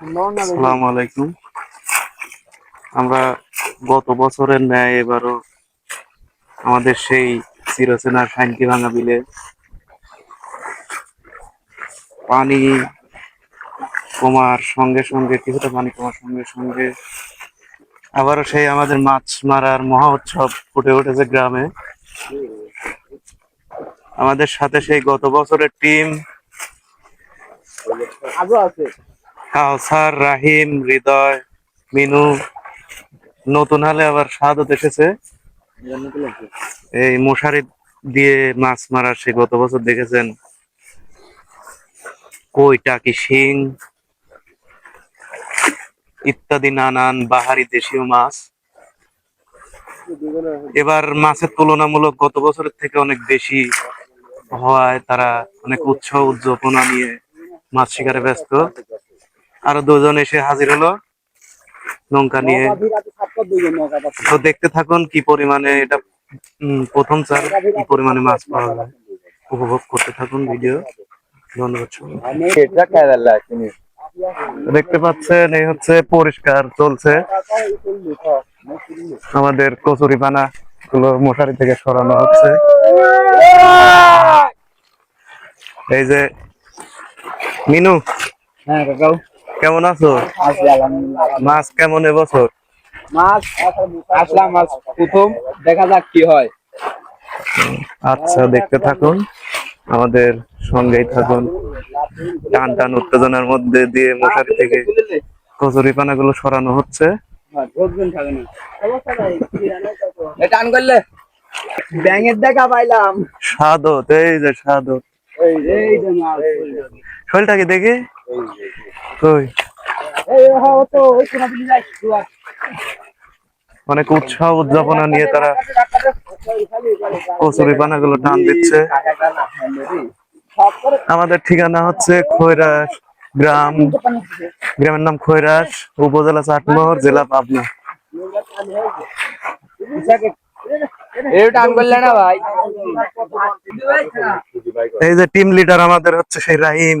আসসালামু আলাইকুম। আমরা গত বছরের ন্যায় এবারও আমাদের সেই চিরচেনা শান্তি ভাঙা বিলে পানি কমার সঙ্গে সঙ্গে কিছুটা পানি কমার সঙ্গে সঙ্গে আবারও সেই আমাদের মাছ মারার মহা উৎসব ফুটে উঠেছে গ্রামে। আমাদের সাথে সেই গত বছরের টিম আজও আছে। কাউসার রাহিম হৃদয় মিনু। নতুন হালে আবার স্বাদত এসেছে। এই মশারি দিয়ে মাছ মারার সে গত বছর দেখেছেন। কই টাকি শিং? ইত্যাদি নানান বাহারি দেশীয় মাছ। এবার মাছের তুলনামূলক গত বছরের থেকে অনেক বেশি হওয়ায় তারা অনেক উৎসাহ উদযাপনা নিয়ে মাছ শিকারে ব্যস্ত। আরও দুজন এসে হাজির হলো। নৌকা নিয়ে। তো দেখতে থাকুন কি পরিমাণে এটা প্রথম চার কি পরিমাণে মাছ পাওয়া যায়। উপভোগ করতে থাকুন ভিডিও। ধন্যবাদ দেখতে পাচ্ছেন এই হচ্ছে পরিষ্কার চলছে। আমাদের কচুরি পানা গুলো মশারি থেকে সরানো হচ্ছে। এই যে মিনু। হ্যাঁ কাকাও। কেমন আছো? মাছ কেমন এবছর? মাছ আসলাম মাছ প্রথম দেখা যাক কি হয়। আচ্ছা দেখতে থাকুন। আমাদের সঙ্গেই থাকুন। টান টান উত্তেজনার মধ্যে দিয়ে মশারি থেকে কচুরি পানা গুলো সরানো হচ্ছে। এটা আন করলে ব্যাঙের দেখা পাইলাম। সাদত এই যে সাদত শরীরটাকে দেখে? অনেক উৎসাহ উদযাপনা নিয়ে তারা কচুরি পানাগুলো টান দিচ্ছে। আমাদের ঠিকানা হচ্ছে খৈরাস গ্রাম। গ্রামের নাম খৈরাস উপজেলা চাটমোহর জেলা পাবনা। এই যে টিম লিডার আমাদের হচ্ছে সেই রাহিম।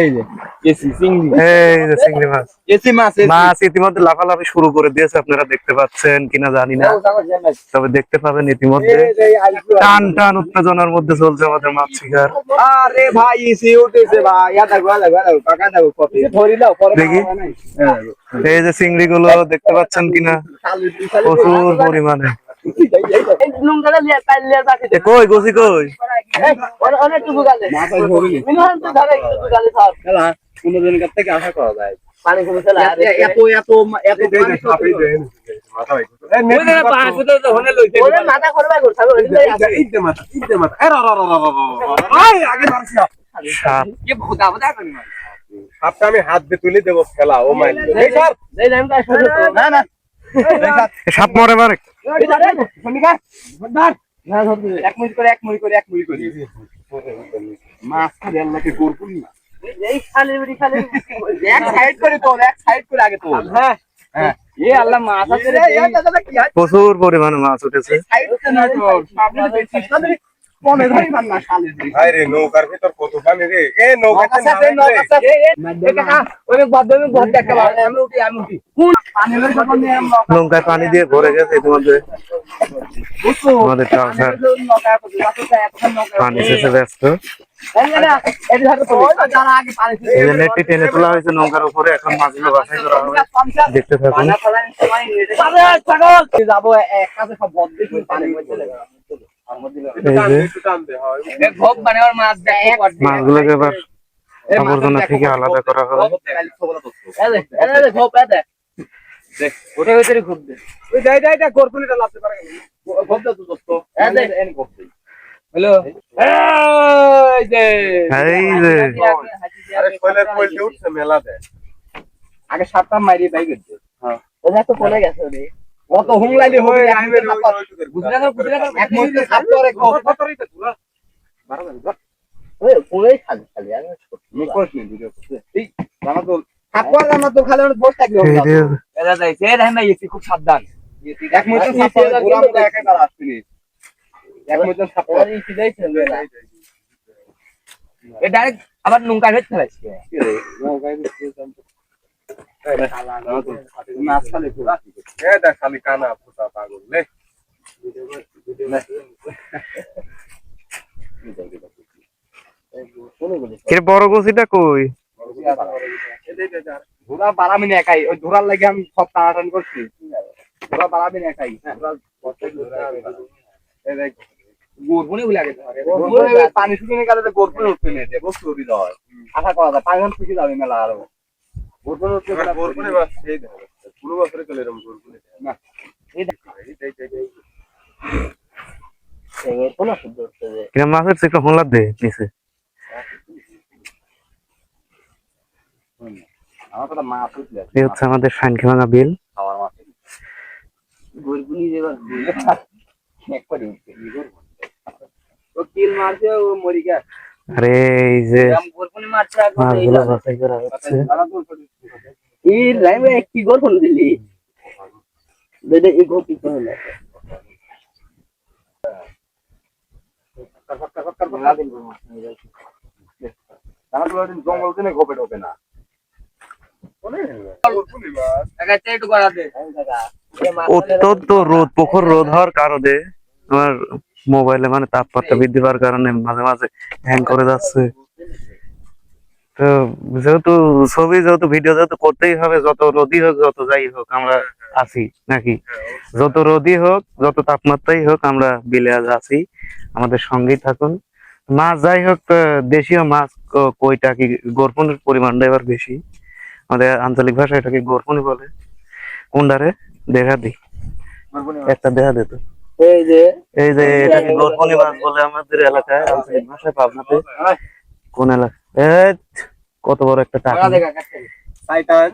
এই যে এসি চিংড়ি। এই যে চিংড়ি মাছ। এসি মাছ মাছ ইতিমধ্যে লাফালাফি শুরু করে দিয়েছে আপনারা দেখতে পাচ্ছেন কিনা জানি না। তবে দেখতে পাবেন ইতিমধ্যে। টান টান উত্তেজনার মধ্যে চলছে আমাদের মাছ শিকার। আরে ভাই এসি উঠেছে ভাই। দেখো দেখি। এই যে চিংড়ি গুলো দেখতে পাচ্ছেন কিনা? প্রচুর পরিমাণে। কই গছি কই কাছ থেকে আশা করা যায় আমি হাত দিয়ে তুলে দেবো খেলা ও মাইল না না সাপ মরে মারে এক মিনিট করে এক মিনিট করে এক মিনিট করে মাছ খালি আল্লাহকে করব না এক সাইড করে তোল এক সাইড করে আগে তোল হ্যাঁ এ আল্লাহ মাছ প্রচুর পরিমাণে মাছ উঠেছে না মান নৌকার ভিতর কত পানি রে এ নৌকাতে আমি উঠি আমি উঠি নৌকায় পানি দিয়ে ভরে গেছে ইতিমধ্যে আমাদের ট্রাউজার পানি শেষে ব্যস্ত নেটটি টেনে তোলা হয়েছে নৌকার উপরে এখন মাছগুলো বাসায় করা হবে দেখতে থাকুন যাব এক কাছে সব বদ্ধ পানি মাছগুলোকে এবার আবর্জনা থেকে আলাদা করা হবে আগে সাতটা মাইরি বাইক গেছে হ্যাঁ ওটা তো পড়ে গেছে কত হুংলাইলে হবে আইবে এক ওই খালি খালি আমি নি। ভিডিও এই জানা তো জানা তো খালি এরা যাইছে এরা না খুব সাবধান। এক সাপ একেবারে এক সাপ এ ডাইরেক্ট আবার নৌকা ফেলাইছে দেখ খালি কানা ফুটা পাগল এর বড় গছিটা কই? ঘোড়া বাড়াবি না একাই ওই ঘোড়ার লাগে আমি সব টানাটানি করছি। ঘোড়া বাড়াবি না একাই। পানি শুকিয়ে গেলে তো গোরপুনি উঠবে না বস্তু উঠি আশা করা যায় পানি শুকিয়ে যাবে মেলা আরও। মাছ সেই পুরো বছরে চলে এরকম না। হচ্ছে একটু দে নিচে। এই আমাদের সাইনকে ভাঙা বিল। ও কিল মারছে ও মরি গেছে আরে এই যে মাছগুলো বাছাই করা হচ্ছে। এই লাইভে কি দিলি? এই কি করে জঙ্গল দিনে ঘোপে ঢোকে না অত্যন্ত রোদ প্রখর রোদ হওয়ার কারণে আমার মোবাইলে মানে তাপমাত্রা বৃদ্ধি পাওয়ার কারণে মাঝে মাঝে হ্যাং করে যাচ্ছে। তো যেহেতু ছবি যেহেতু ভিডিও যেহেতু করতেই হবে যত রোদই হোক যত যাই হোক আমরা আছি নাকি? যত রোদই হোক যত তাপমাত্রাই হোক আমরা বিলে আজ আছি। আমাদের সঙ্গেই থাকুন। মাছ যাই হোক দেশীয় মাছ কইটা কি গোরপনের পরিমাণটা এবার বেশি। আমাদের আঞ্চলিক ভাষায় এটাকে গোরপনি বলে। কোনটারে দেখা দি। একটা দেখা দে তো। এই যে এই যে এটাকে গোরপনি মাছ বলে আমাদের এলাকায় আঞ্চলিক ভাষায় পাবনাতে। কোন এলাকা? কত বড় একটা টাকা? টাইটান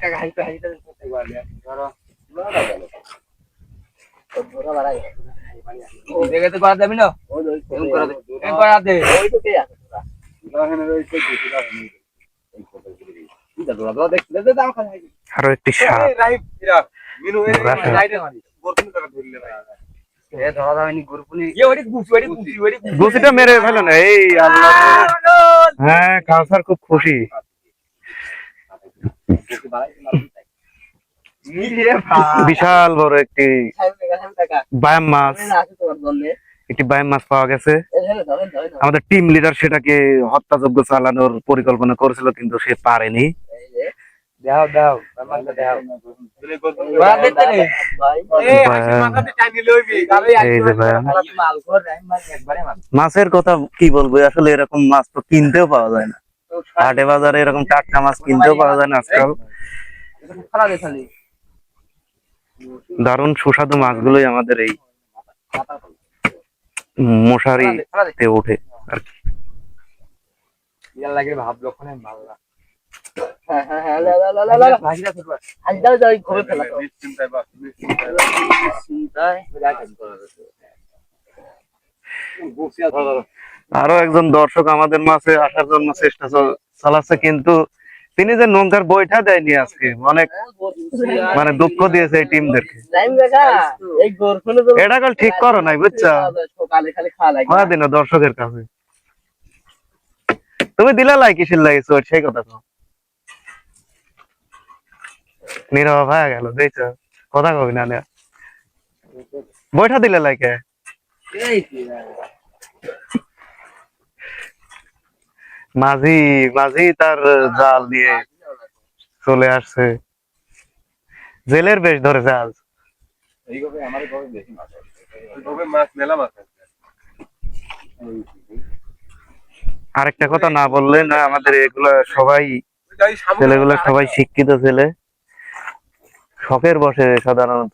কাকা ধরো ধরো বাড়াই করা যাবে না? করা দে ওই তো কে আছে আরও একটি সাপ। মেরে ফেলো না এই হ্যাঁ কাউসার খুব খুশি। বিশাল বড় একটি বায়াম মাছ। একটি বায়াম মাছ পাওয়া গেছে। আমাদের টিম লিডার সেটাকে হত্যাযোগ্য চালানোর পরিকল্পনা করেছিল কিন্তু সে পারেনি। দাও দাও আমাকে দাও। মাছের কথা কি বলব আসলে এরকম মাছ তো কিনতেও পাওয়া যায় না। হাটে বাজারে এরকম টাটকা মাছ কিনতেও পাওয়া যায় না আজকাল। দারুণ সুস্বাদু মাছগুলোই আমাদের এই মশারিতে ওঠে আর কি। ভাব লক্ষণে ভালো আরও একজন দর্শক আমাদের মাঝে আসার জন্য চেষ্টা চালাচ্ছে কিন্তু তিনি যে নৌকার বইটা দেয়নি আজকে অনেক মানে দুঃখ দিয়েছে এই টিমদেরকে। এটা কাল ঠিক করো নাই বুঝছ? লাগে। দিন দর্শকের কাছে। তুমি দিলা লাই কিসের লাগিয়েছো সেই কথা তো। নীরব হয়ে গেল দেখছ? কথা কবি না। বইটা দিলে লাইকে? মাঝি মাঝি তার জাল দিয়ে চলে আসছে। জেলের বেশ ধরে জাল। আরেকটা কথা না বললে না আমাদের এগুলা সবাই ছেলেগুলো সবাই শিক্ষিত ছেলে। শখের বসে সাধারণত।